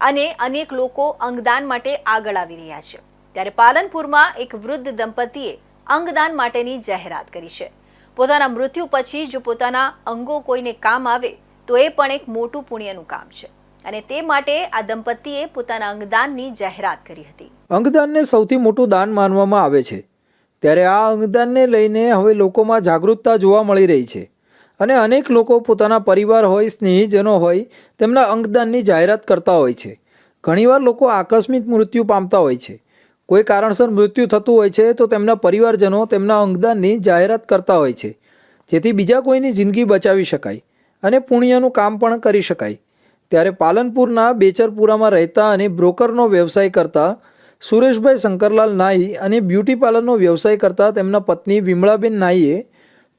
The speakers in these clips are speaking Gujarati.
અને અનેક લોકો અંગદાન માટે આગળ આવી રહ્યા છે. ત્યારે પાલનપુરમાં એક વૃદ્ધ દંપતીએ અંગદાન માટેની જાહેરાત કરી છે. પોતાના મૃત્યુ પછી જો પોતાના અંગો કોઈને કામ આવે, તો એ પણ એક મોટું પુણ્યનું કામ છે. અને તે માટે આ દંપતીએ પોતાના અંગદાનની જાહેરાત કરી હતી. અંગદાનને સૌથી મોટું દાન માનવામાં આવે છે. ત્યારે આ અંગદાનને લઈને હવે લોકોમાં જાગૃતતા જોવા મળી રહી છે. અને અનેક લોકો પોતાના પરિવાર હોય, સ્નેહીજનો હોય, તેમના અંગદાનની જાહેરાત કરતા હોય છે. ઘણીવાર લોકો આકસ્મિક મૃત્યુ પામતા હોય છે. કોઈ કારણસર મૃત્યુ થતું હોય છે તો તેમના પરિવારજનો તેમના અંગદાનની જાહેરાત કરતા હોય છે. જેથી બીજા કોઈની જિંદગી બચાવી શકાય અને પુણ્યનું કામ પણ કરી શકાય. ત્યારે પાલનપુરના બેચરપુરામાં રહેતા અને બ્રોકરનો વ્યવસાય કરતા સુરેશભાઈ શંકરલાલ નાઈ અને બ્યુટી પાર્લરનો વ્યવસાય કરતા તેમના પત્ની વિમળાબેન નાઈએ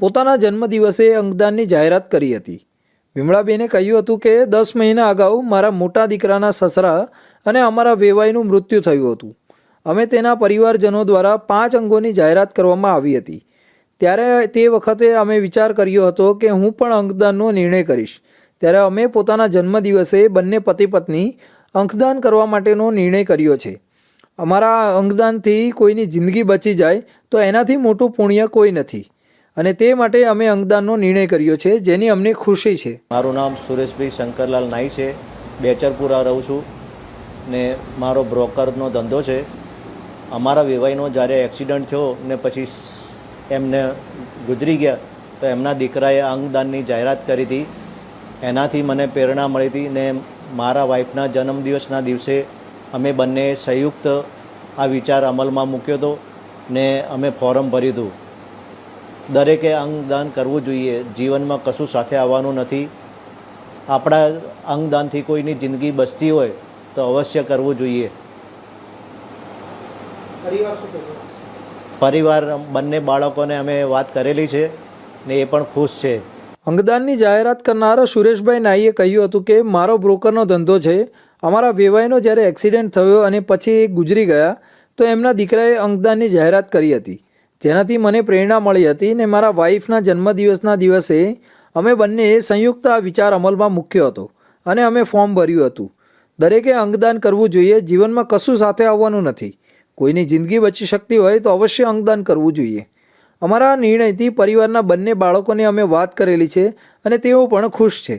પોતાના જન્મદિવસે અંગદાનની જાહેરાત કરી હતી. વિમળાબેને કહ્યું હતું કે, દસ મહિના અગાઉ મારા મોટા દીકરાના સસરા અને અમારા વેવાઈનું મૃત્યુ થયું હતું. અમે તેના પરિવારજનો દ્વારા પાંચ અંગોની જાહેરાત કરવામાં આવી હતી. ત્યારે તે વખતે અમે વિચાર કર્યો હતો કે, હું પણ અંગદાનનો નિર્ણય કરીશ. ત્યારે અમે પોતાના જન્મદિવસે બંને પતિ પત્ની અંગદાન કરવા માટેનો નિર્ણય કર્યો છે. અમારા અંગદાનથી કોઈની જિંદગી બચી જાય તો એનાથી મોટું પુણ્ય કોઈ નથી. અને તે માટે અમે અંગદાનનો નિર્ણય કર્યો છે, જેની અમને ખુશી છે. મારું નામ સુરેશભાઈ શંકરલાલ નાઈ છે. બેચરપુરા રહું છું ને મારો બ્રોકરનો ધંધો છે. અમારા વેવાઈનો જ્યારે એક્સિડન્ટ થયો ને પછી એમને ગુજરી ગયા, તો એમના દીકરાએ અંગદાનની જાહેરાત કરી હતી. એનાથી મને પ્રેરણા મળી હતી ને મારા વાઈફના જન્મદિવસના દિવસે અમે બંને સંયુક્ત આ વિચાર અમલમાં મૂક્યો હતો ને અમે ફોરમ ભર્યું હતું. દરેકે અંગદાન કરવું જોઈએ. જીવનમાં કશું સાથે આવવાનું નથી. આપણા અંગદાનથી કોઈની જિંદગી બચતી હોય તો અવશ્ય કરવું જોઈએ. પરિવાર બંને બાળકોને અમે વાત કરેલી છે ને એ પણ ખુશ છે. અંગદાનની જાહેરાત કરનારા સુરેશભાઈ નાઈએ કહ્યું હતું કે મારો બ્રોકરનો ધંધો છે. અમારા વેવાઈનો જ્યારે એક્સિડન્ટ થયો અને પછી એ ગુજરી ગયા તો એમના દીકરાએ અંગદાનની જાહેરાત કરી હતી. જેનાથી મને પ્રેરણા મળી હતી ને મારા વાઈફના જન્મદિવસના દિવસે અમે બંનેએ સંયુક્ત આ વિચાર અમલમાં મૂક્યો હતો અને અમે ફોર્મ ભર્યું હતું. દરેકે અંગદાન કરવું જોઈએ, જીવનમાં કશું સાથે આવવાનું નથી. કોઈની જિંદગી બચી શકતી હોય તો અવશ્ય અંગદાન કરવું જોઈએ. અમારા નિર્ણયથી પરિવારના બંને બાળકોને અમે વાત કરેલી છે અને તેઓ પણ ખુશ છે.